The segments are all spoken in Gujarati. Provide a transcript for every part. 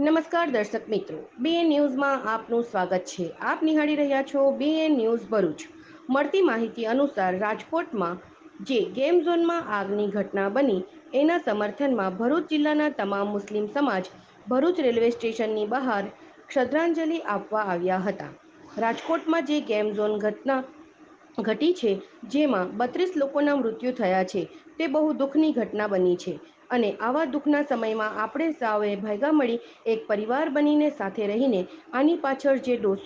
નમસ્કાર દર્શક મિત્રો. બીએન ન્યૂઝમાં આપનું સ્વાગત છે. આપ નિહાળી રહ્યા છો બીએન ન્યૂઝ ભરૂચ. મળતી માહિતી અનુસાર રાજકોટમાં જે ગેમ ઝોનમાં આગની ઘટના બની, એના સમર્થનમાં ભરૂચ જિલ્લાના તમામ મુસ્લિમ સમાજ ભરૂચ રેલવે સ્ટેશનની બહાર શ્રદ્ધાંજલિ આપવા આવ્યા હતા. રાજકોટમાં જે ગેમ ઝોન ઘટના ઘટી છે, જેમાં બત્રીસ લોકોના મૃત્યુ થયા છે, તે બહુ દુઃખની ઘટના બની છે. અને આવા દુઃખના સમયમાં આપણે સાવે ભેગા મળી એક પરિવાર બનીને સાથે રહીને આની પાછળ જે દોષ,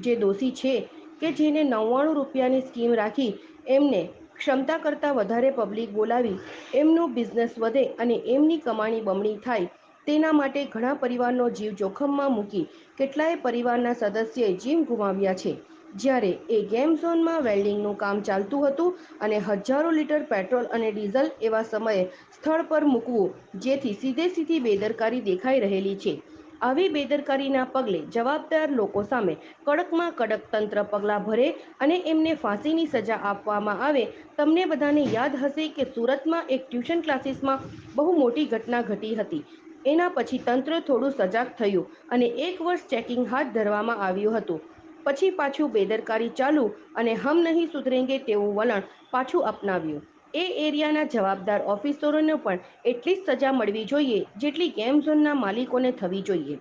જે દોષી છે કે જેને નવ્વાણું રૂપિયાની સ્કીમ રાખી એમને ક્ષમતા કરતાં વધારે પબ્લિક બોલાવી, એમનો બિઝનેસ વધે અને એમની કમાણી બમણી થાય, તેના માટે ઘણા પરિવારનો જીવ જોખમમાં મૂકી કેટલાય પરિવારના સદસ્યએ જીવ ગુમાવ્યા છે. જ્યારે એ ગેમ ઝોનમાં વેલ્ડિંગનું કામ ચાલતું હતું અને હજારો લીટર પેટ્રોલ અને ડીઝલ એવા સમયે સ્થળ પર મૂકવું, જેથી સીધે સીધી બેદરકારી દેખાઈ રહેલી છે. આવી બેદરકારીના પગલે જવાબદાર લોકો સામે કડકમાં કડક તંત્ર પગલાં ભરે અને એમને ફાંસીની સજા આપવામાં આવે, તમને બધાને યાદ હશે કે સુરતમાં એક ટ્યુશન ક્લાસીસમાં બહુ મોટી ઘટના ઘટી હતી. એના પછી તંત્ર થોડું સજાગ થયું અને એક વર્ષ ચેકિંગ હાથ ધરવામાં આવ્યું હતું. પછી પાછું બેદરકારી ચાલુ અને હમ નહીં સુધરેંગે તેવું વલણ પાછું અપનાવ્યું. એ એરિયાના જવાબદાર ઓફિસરોને પણ એટલી જ સજા મળવી જોઈએ જેટલી ગેમ ઝોનના માલિકોને થવી જોઈએ.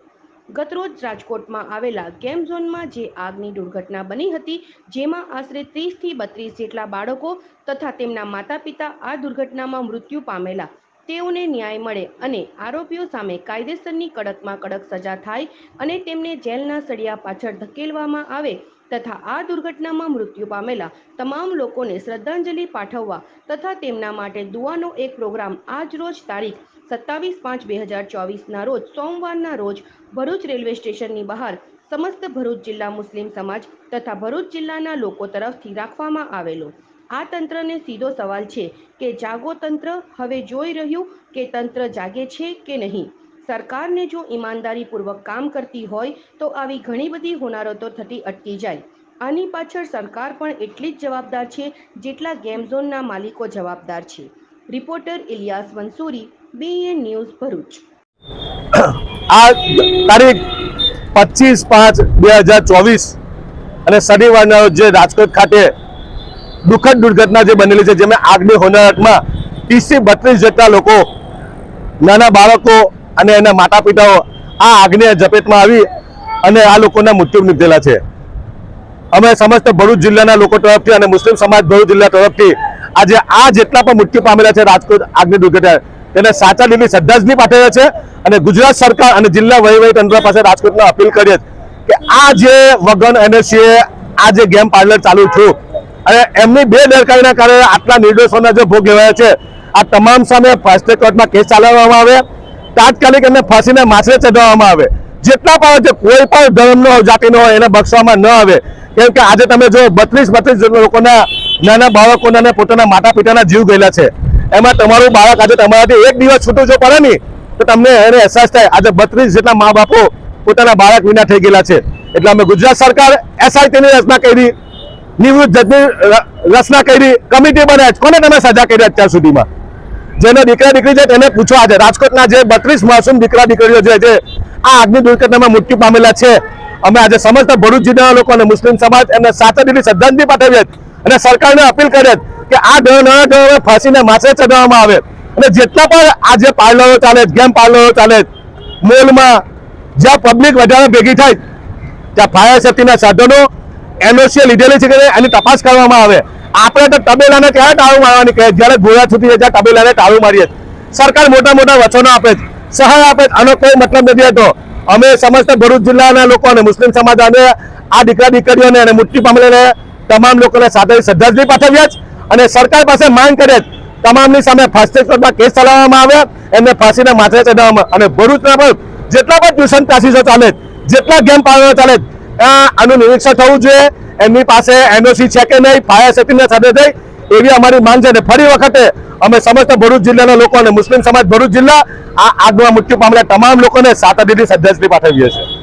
ગતરોજ રાજકોટમાં આવેલા ગેમ ઝોનમાં જે આગની દુર્ઘટના બની હતી, જેમાં આશરે ત્રીસથી બત્રીસ જેટલા બાળકો તથા તેમના માતા પિતા આ દુર્ઘટનામાં મૃત્યુ પામેલા તેઓને ન્યાય મળે અને આરોપીઓ સામે કાયદેસરની કડકમાં કડક સજા થાય અને તેમને જેલના સળિયા પાછળ ધકેલવામાં આવે તથા આ દુર્ઘટનામાં મૃત્યુ પામેલા તમામ લોકોને શ્રદ્ધાંજલિ પાઠવવા તથા તેમના માટે દુઆનો એક પ્રોગ્રામ આજ રોજ તારીખ સત્તાવીસ પાંચ બે હજાર ચોવીસના રોજ સોમવારના રોજ ભરૂચ રેલવે સ્ટેશનની બહાર સમસ્ત ભરૂચ જિલ્લા મુસ્લિમ સમાજ તથા ભરૂચ જિલ્લાના લોકો તરફથી રાખવામાં આવેલો. આ તંત્રને સીધો સવાલ છે કે જાગો તંત્ર હવે જોઈ રહ્યું કે તંત્ર જાગે છે કે નહીં? સરકારને જો ઈમાનદારીપૂર્વક કામ કરતી હોય તો આવી ઘણી બધી હોનારતો થતી અટકી જાય. આની પાછળ સરકાર પણ એટલી જ જવાબદાર છે જેટલા ગેમ ઝોનના માલિકો જવાબદાર છે. Reporter Ilyas Mansuri BN news Bharuch. આ તારીખ પચીસ પાંચ બે હજાર ચોવીસ અને શનિવારના જે રાજકોટ ખાતે દુઃખદ દુર્ઘટના જે બનેલી છે, જેમાં આગની હોનારતમાં ત્રીસથી બત્રીસ જેટલા લોકો, નાના બાળકો અને એના માતા પિતાઓ આ આગની ઝપેટમાં આવી અને આ લોકોના મૃત્યુ નીપજેલા છે. અમે સમસ્ત ભરૂચ જિલ્લાના લોકો તરફથી અને મુસ્લિમ સમાજ ભરૂચ જિલ્લા તરફથી આજે આ જેટલા પણ મૃત્યુ પામેલા છે, રાજકોટ આગની દુર્ઘટના. તેને સાચા દિલની શ્રદ્ધાંજલિ પાઠવે છે અને ગુજરાત સરકાર અને જિલ્લા તંત્ર પાસે રાજકોટમાં અપીલ કરીએ કે આ જે વગન એનએસસીએ, આ જે ગેમ પાર્લર ચાલુ થયું અને એમની બે દરકારીના કારણે આટલા નિર્દોષોના જે ભોગ લેવાયા છે, આ તમામ સામે ફાસ્ટ કોર્ટમાં કેસ ચલાવવામાં આવે. તાત્કાલિક એમને ફાંસીને માછરે ચઢાવવામાં આવે. જેટલા પણ છે, કોઈ પણ ધર્મનો જાતિનો હોય એને બક્ષવામાં ન આવે. કેમ કે આજે તમે જો બત્રીસ બત્રીસ લોકોના, નાના બાળકોના અને પોતાના માતા પિતાના જીવ ગયેલા છે. એમાં તમારું બાળક આજે તમારાથી એક દિવસ છૂટું જો પડે નહીં, તો તમને એને અહેસાસ થાય. આજે બત્રીસ જેટલા મા બાપો પોતાના બાળક વિના થઈ ગયેલા છે. એટલે અમે ગુજરાત સરકાર એસઆઈટીની રચના કરી. નિવૃત્ત જજની રચના કરી, કમિટી બનાવી કોને તમે સજા કરી અત્યાર સુધીમાં? જેને દીકરા દીકરી છે તેને પૂછવા આજે રાજકોટના જે બત્રીસ માસૂમ દીકરા દીકરીઓ જે છે, આ આગની દુર્ઘટનામાં મૃત્યુ પામેલા છે. અમે આજે સમસ્ત ભરૂચ જિલ્લાના લોકો અને મુસ્લિમ સમાજ એમને સાચા દિલ્હી શ્રદ્ધાંજલિ પાઠવીએ અને સરકારને અપીલ કરીએ કે આ નાના ડરો ફાંસીને માસે ચડાવવામાં આવે. અને જેટલા પણ આ જે પાર્લરો ચાલે ગેમ પાર્લરો ચાલે મોલમાં જ્યાં પબ્લિક વધારે ભેગી થાય, ત્યાં ફાયર સેફ્ટીના સાધનો એનઓસી લીધેલી છે કે એની તપાસ કરવામાં આવે. આપણે તો તબેલાને ક્યારે ટાળું મારવાની કહે જ્યારે ગોળા છૂટી જાય તબેલાને ટાળું મારીએ. સરકાર મોટા મોટા વચનો આપે છે, સહાય આપે આનો કોઈ મતલબ નથી હતો અમે સમસ્ત ભરૂચ જિલ્લાના લોકો અને મુસ્લિમ સમાજ અને આ દીકરા દીકરીઓને અને મૃત્યુ પામેલાને તમામ લોકોને સાથે શ્રદ્ધાંજલિ પાઠવ્યા છે અને સરકાર પાસે માંગ કરે છે તમામની સામે ફાસ્ટ કોર્ટમાં કેસ ચલાવવામાં આવ્યા એમને ફાંસીના માથે ચડાવવામાં અને ભરૂચના પણ જેટલા પણ ટ્યુશન ક્લાસીસો ચાલે જેટલા ગેમ પાર્લરો ચાલે આનું નિરીક્ષણ થવું જોઈએ. એમની પાસે એનઓસી છે કે નહીં, ફાયર સેફ્ટીના સાથે થઈ એવી અમારી માંગ છે અને ફરી વખતે અમે સમસ્ત ભરૂચ જિલ્લાના લોકો અને મુસ્લિમ સમાજ ભરૂચ જિલ્લા આ આગમાં મૃત્યુ પામેલા તમામ લોકોને સાત દિલ્હી શ્રદ્ધાંજલિ પાઠવીએ છીએ.